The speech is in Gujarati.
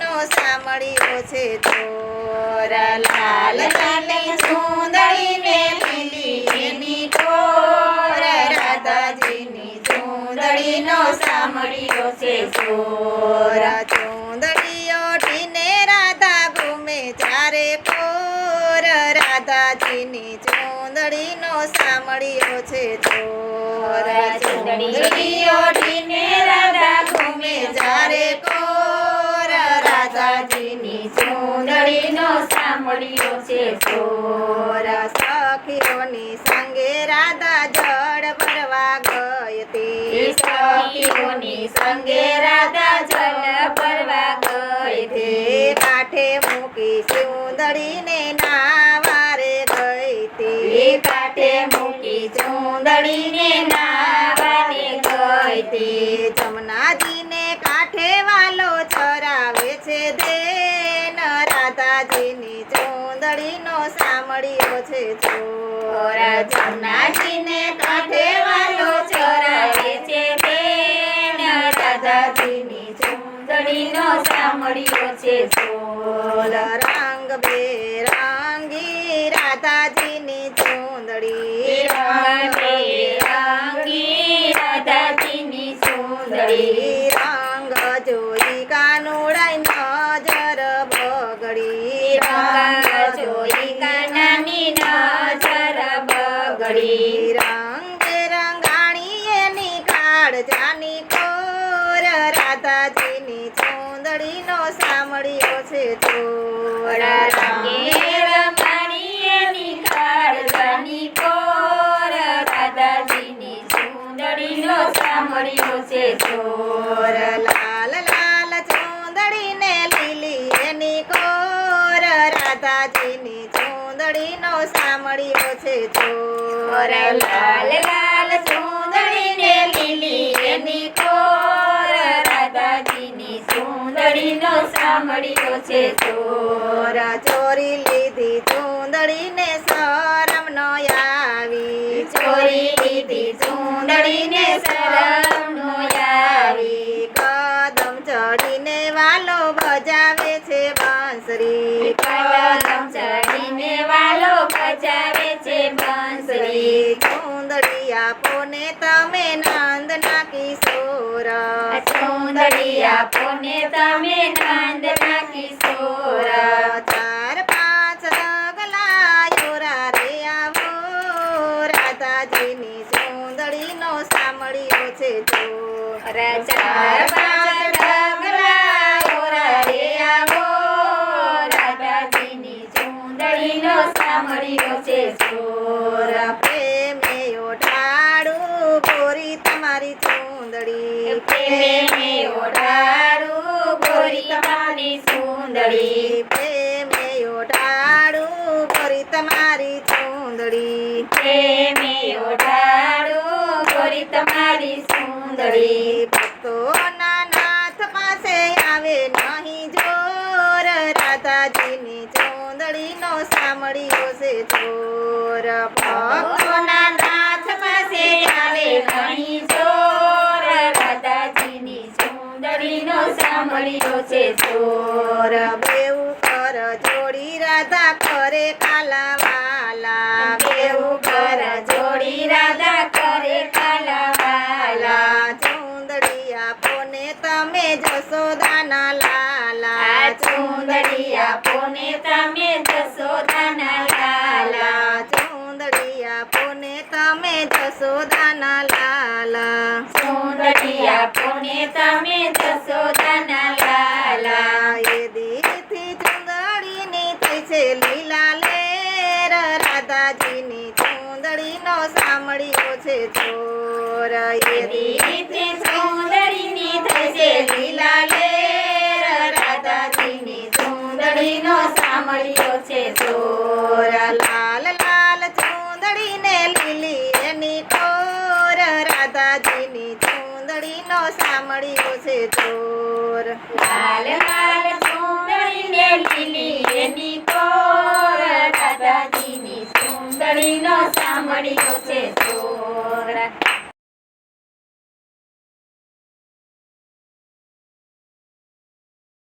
નો સાંભળ્યો છે ચોરા લાલ લાલ સુંદરીને પીલી એની ચોર રાધાજીની ચૂંદડીનો સાંભળ્યો છે ચોરા ચૂંદડીઓ ટીને રાધા ઘૂમે ચારે પોર. રાધાજીની ચૂંદડીનો સાંભળ્યો છે ચોરા ચૂંદડીઓ ટીને રાધા ઘૂમે ચારે પોર. રાધાજીની ચૂંદડીનો સાંભળ્યો છે ચોર સખીઓની સંગે રાધા જળ ભરવા ગઈ હતી. સખીઓની સંગે રાધા જળ ભરવા ગઈ હતી. કાંઠે મૂકી ચૂંદડીને નાવારે ગઈ હતી. કાંઠે મૂકી ચૂંદડીને છે દેન રાધાજીની ચૂંદડીનો સાંભળ્યો છે ચોરા જમનાજીને કાંઠે વાલો ચરાવે છે દેન રાધાજીની ચૂંદડીનો સાંભળ્યો છે ચોલ રંગ બેરંગી રાધાજીની ચૂંદડી. રંગ બેરંગી રાધાજીની ચૂંદડી. રંગ જોઈ બગડી રંગ રંગાણી એની કાળજાની કોર. રાધાજીની ચૂંદડીનો સાંભળ્યો છે ચોર. રંગે રંગાણી એની કાળજાની કોર. રાધાજીની ચૂંદડીનો સાંભળ્યો છે ચોર. છે ચોર લાલ લાલ સુંદરીને લીલી એની કોર. રાધાજીની સુંદરીનો સાંભળ્યો છે ચોર ચોરી લીધી સુંદરીને શરમ ચૂંદડી આપો ને તમે નંદના કિશોર. ચાર પાંચ રગલાયો રે આવો. રાધાજીની ચૂંદડીનો સાંભળ્યો છે ચોર ચાર પાંચ રગલાયો રે આવો. રાધાજીની ચૂંદડીનો સાંભળ્યો છે ચોર ચૂંદડી પ્રેમે ઓઢાડું ગોરી તમારી ચૂંદડી પ્રેમે ઓઢાડું ગોરી તમારી ચૂંદડી પ્રેમે ઓઢાડું ગોરી તમારી ચૂંદડી ભક્તોના નાથ પાસે આવે નહીં જોર. રાધાજીની ચૂંદડીનો સાંભળ્યો છે ચોર. ભક્તોના નાથ પાસે આવે નહીં રાધાજીની ચૂંદડીનો સાંભળ્યો છે ચોર બેઉ કર જોડી રાધા કરે કાલા વાલા બેઉ કર જોડી રાધા કરે કાલા વાલા ચૂંદડી આપો ને તમે જશોદાના લાલા. ચૂંદડી પોને તમે ને તમે જશોદાના લાલા. એ દીથી ચૂંદડીની થઈ છે લીલા લેર. રાધાજીની ચુંદડીનો સાંભળ્યો છે ચોર એ દીથી ચૂંદડીની થઈ છે લીલા લેર. રાધાજીની ચુંદડીનો સાંભળ્યો છે ચોર નો સામળ્યો છે ચોર લાલ લાલ સુંદરીને લીલી એની કોર દાદાજીની સુંદરીનો સામળ્યો છે ચોર